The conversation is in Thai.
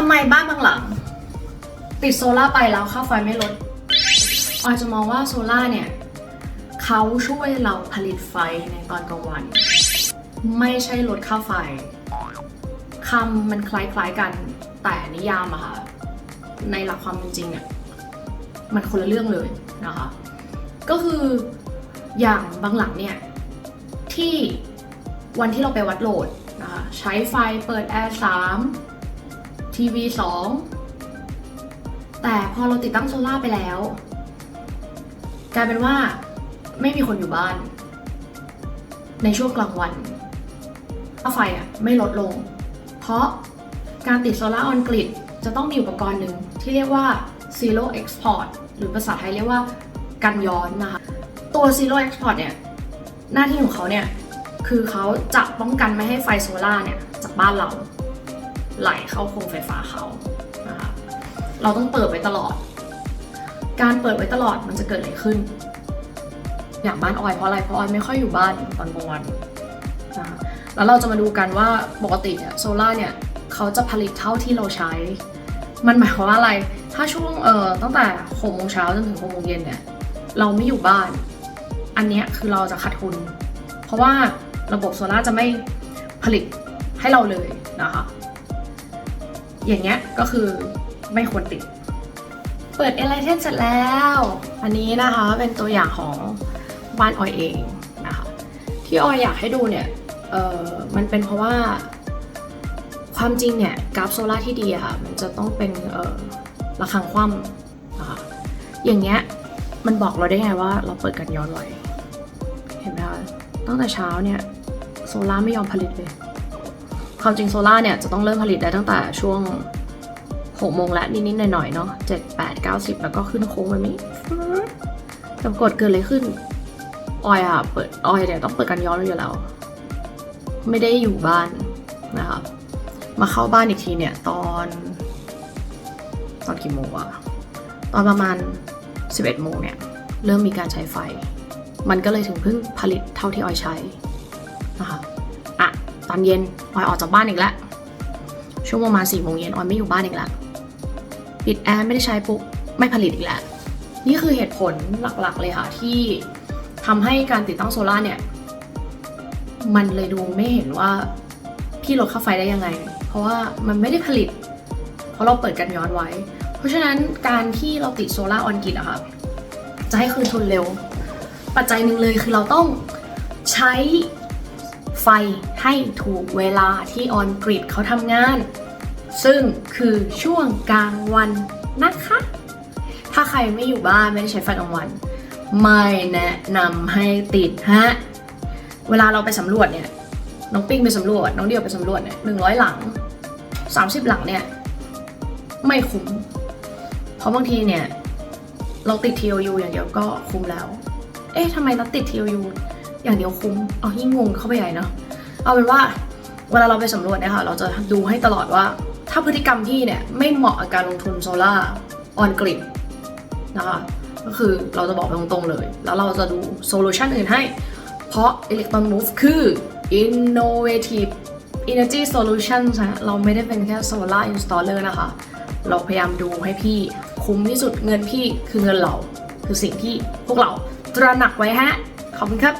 ทำไมบ้านบางหลัง ติดโซล่าไปแล้วค่าไฟไม่ลดออยจะมองว่าโซล่าเนี่ยเขาช่วยเราผลิตไฟในตอนกลางวัน ไม่ใช่ลดค่าไฟคำมันคล้ายๆกันแต่นิยามอะค่ะในหลักความเป็นจริงเนี่ยมันคนละเรื่องเลยนะคะ ก็คืออย่างบางหลังเนี่ยที่วันที่เราไปวัดโหลดนะคะใช้ไฟเปิดแอร์3 ทีวี2แต่พอเราติดตั้งโซล่าไปแล้ว กลายเป็นว่าไม่มีคนอยู่บ้าน ในช่วงกลางวันค่าไฟอะไม่ลดลง เพราะการติดโซล่าออนกริดจะต้องมีอุปกรณ์หนึ่งที่เรียกว่า zero export หรือภาษาไทยเรียกว่ากันย้อนนะคะ ตัว zero export เนี่ย หน้าที่ของเขาเนี่ย คือเขาจะป้องกันไม่ให้ไฟโซล่าเนี่ยจากบ้านเรา ไหลเข้าโครงไฟฟ้าเขานะคะเราต้องเปิดไว้ตลอด การเปิดไว้ตลอดมันจะเกิดอะไรขึ้น อย่างบ้านออยเพราะอะไรเพราะออยไม่ค่อยอยู่บ้านตอนกลางวันนะคะแล้วเราจะมาดูกันว่าปกติเนี่ยโซล่าเนี่ยเขาจะผลิตเท่าที่เราใช้ มันหมายความว่าอะไร ถ้าช่วงเอ่อตั้งแต่หกโมงเช้าจนถึงหกโมงเย็นเนี่ยเราไม่อยู่บ้าน อันเนี้ยคือเราจะขาดทุน เพราะว่าระบบโซล่าจะไม่ผลิตให้เราเลยนะคะ อย่างเงี้ยก็คือไม่ควรติด เปิด Enlighten เสร็จแล้ว อันนี้นะคะเป็นตัวอย่างของบ้านออยเองนะคะที่ออยอยากให้ดูเนี่ยเออมันเป็นเพราะว่าความจริงเนี่ยกราฟโซล่าที่ดีอะค่ะมันจะต้องเป็นเออระฆังคว่ำนะคะอย่างเงี้ยมันบอกเราได้ไงว่าเราเปิดกันย้อนไหวเห็นไหมคะตั้งแต่เช้าเนี่ยโซล่าไม่ยอมผลิตเลย ความจริงโซล่าเนี่ยจะต้องเริ่มผลิตได้ตั้งแต่ช่วงหกโมงและนิดๆหน่อยๆเนาะเจ็ดแปดเก้าสิบแล้วก็ขึ้นโค้งแบบนี้แต่ปรากฏเกิดอะไรขึ้น ออยอะเปิดออยเนี่ยต้องเปิดกันย้อนอยู่แล้ว ไม่ได้อยู่บ้านนะคะมาเข้าบ้านอีกทีเนี่ยตอน ตอนกี่โมงวะตอนประมาณ 11โมงเนี่ยเริ่มมีการใช้ไฟ มันก็เลยถึงเพิ่งผลิตเท่าที่ออยใช้นะคะ ตอนเย็นออยออกจากบ้านอีกแล้วช่วงประมาณ4โมงเย็นออยไม่อยู่บ้านอีกแล้วปิดแอร์ไม่ได้ใช้ปุ๊บไม่ผลิตอีกแล้วนี่คือเหตุผลหลักๆเลยค่ะที่ทำให้การติดตั้งโซล่าเนี่ย มันเลยดูไม่เห็นว่าพี่ลดค่าไฟได้ยังไง เพราะว่ามันไม่ได้ผลิต เพราะเราเปิดกันย้อนไว้ เพราะฉะนั้นการที่เราติดโซล่าออนกิดอะค่ะจะให้คืนทุนเร็ว ปัจจัยหนึ่งเลยคือเราต้องใช้ ไฟให้ถูกเวลาที่ออนกริดเขาทำงาน ซึ่งคือช่วงกลางวันนะคะ ถ้าใครไม่อยู่บ้านไม่ได้ใช้ไฟกลางวัน ไม่แนะนำให้ติดฮะ เวลาเราไปสำรวจเนี่ย น้องปิ้งไปสำรวจ น้องเดียวไปสำรวจเนี่ยหนึ่งร้อยหลังสามสิบหลังเนี่ย ไม่คุ้ม เพราะบางทีเนี่ย เราติด TOU อย่างเดียวก็คุ้มแล้ว เอ๊ะทำไมเราติด TOU อย่างเดียวคุ้มเอายิ่งงงเข้าไปใหญ่เนาะเอาเป็นว่าเวลาเราไปสำรวจเนี่ยค่ะเราจะดูให้ตลอดว่า ถ้าพฤติกรรมพี่เนี่ยไม่เหมาะกับการลงทุนโซล่าออนกริดนะคะก็คือเราจะบอกไปตรงๆเลย แล้วเราจะดูโซลูชันอื่นให้ เพราะ Electron Move คือ innovative energy solutions ฮะเราไม่ได้เป็นแค่ solar installer นะคะ เราพยายามดูให้พี่คุ้มที่สุดเงินพี่คือเงินเรา คือสิ่งที่พวกเราตระหนักไว้ฮะ ขอบคุณครับ